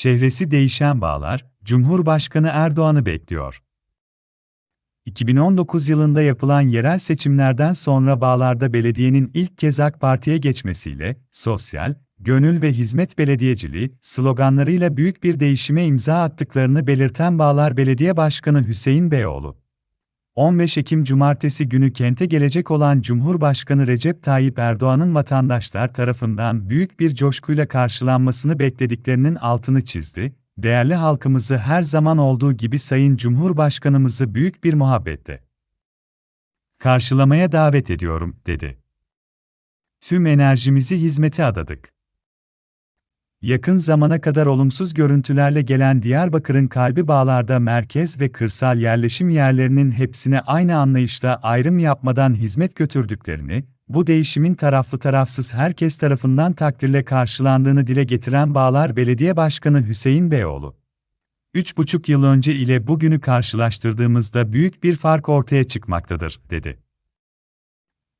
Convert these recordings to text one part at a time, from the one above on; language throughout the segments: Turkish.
çehresi değişen bağlar, Cumhurbaşkanı Erdoğan'ı bekliyor. 2019 yılında yapılan yerel seçimlerden sonra Bağlar'da belediyenin ilk kez AK Parti'ye geçmesiyle, sosyal, gönül ve hizmet belediyeciliği sloganlarıyla büyük bir değişime imza attıklarını belirten Bağlar Belediye Başkanı Hüseyin Beyoğlu, 15 Ekim Cumartesi günü kente gelecek olan Cumhurbaşkanı Recep Tayyip Erdoğan'ın vatandaşlar tarafından büyük bir coşkuyla karşılanmasını beklediklerinin altını çizdi, değerli halkımızı her zaman olduğu gibi Sayın Cumhurbaşkanımızı büyük bir muhabbette karşılamaya davet ediyorum, dedi. Tüm enerjimizi hizmete adadık. Yakın zamana kadar olumsuz görüntülerle gelen Diyarbakır'ın kalbi bağlarda merkez ve kırsal yerleşim yerlerinin hepsine aynı anlayışla ayrım yapmadan hizmet götürdüklerini, bu değişimin taraflı tarafsız herkes tarafından takdirle karşılandığını dile getiren Bağlar Belediye Başkanı Hüseyin Beyoğlu, 3,5 yıl önce ile bugünü karşılaştırdığımızda büyük bir fark ortaya çıkmaktadır, dedi.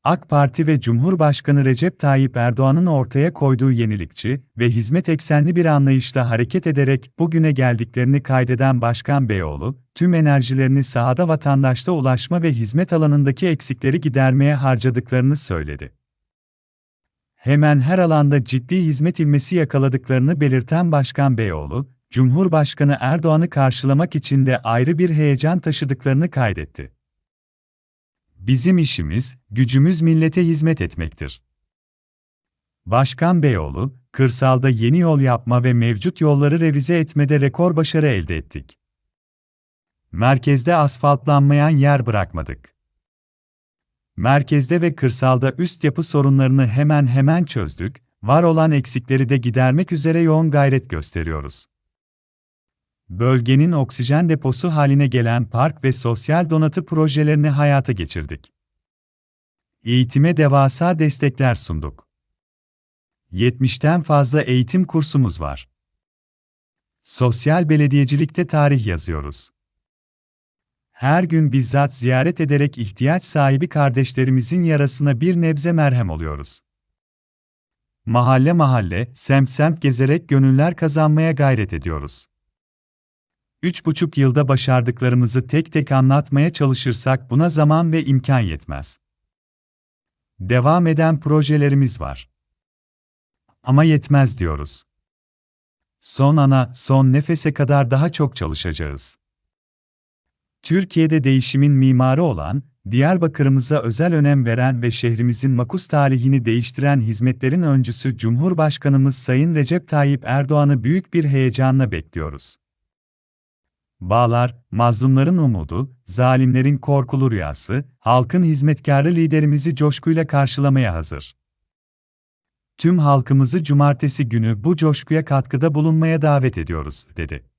AK Parti ve Cumhurbaşkanı Recep Tayyip Erdoğan'ın ortaya koyduğu yenilikçi ve hizmet eksenli bir anlayışla hareket ederek bugüne geldiklerini kaydeden Başkan Beyoğlu, tüm enerjilerini sahada vatandaşta ulaşma ve hizmet alanındaki eksikleri gidermeye harcadıklarını söyledi. Hemen her alanda ciddi hizmet ilmesi yakaladıklarını belirten Başkan Beyoğlu, Cumhurbaşkanı Erdoğan'ı karşılamak için de ayrı bir heyecan taşıdıklarını kaydetti. Bizim işimiz, gücümüz millete hizmet etmektir. Başkan Beyoğlu, kırsalda yeni yol yapma ve mevcut yolları revize etmede rekor başarı elde ettik. Merkezde asfaltlanmayan yer bırakmadık. Merkezde ve kırsalda üst yapı sorunlarını hemen hemen çözdük, var olan eksikleri de gidermek üzere yoğun gayret gösteriyoruz. Bölgenin oksijen deposu haline gelen park ve sosyal donatı projelerini hayata geçirdik. Eğitime devasa destekler sunduk. 70'ten fazla eğitim kursumuz var. Sosyal belediyecilikte tarih yazıyoruz. Her gün bizzat ziyaret ederek ihtiyaç sahibi kardeşlerimizin yarasına bir nebze merhem oluyoruz. Mahalle mahalle, semt semt gezerek gönüller kazanmaya gayret ediyoruz. Üç buçuk yılda başardıklarımızı tek tek anlatmaya çalışırsak buna zaman ve imkan yetmez. Devam eden projelerimiz var. Ama yetmez diyoruz. Son ana, son nefese kadar daha çok çalışacağız. Türkiye'de değişimin mimarı olan, Diyarbakır'ımıza özel önem veren ve şehrimizin makus tarihini değiştiren hizmetlerin öncüsü Cumhurbaşkanımız Sayın Recep Tayyip Erdoğan'ı büyük bir heyecanla bekliyoruz. Bağlar, mazlumların umudu, zalimlerin korkulu rüyası, halkın hizmetkarı liderimizi coşkuyla karşılamaya hazır. Tüm halkımızı cumartesi günü bu coşkuya katkıda bulunmaya davet ediyoruz, dedi.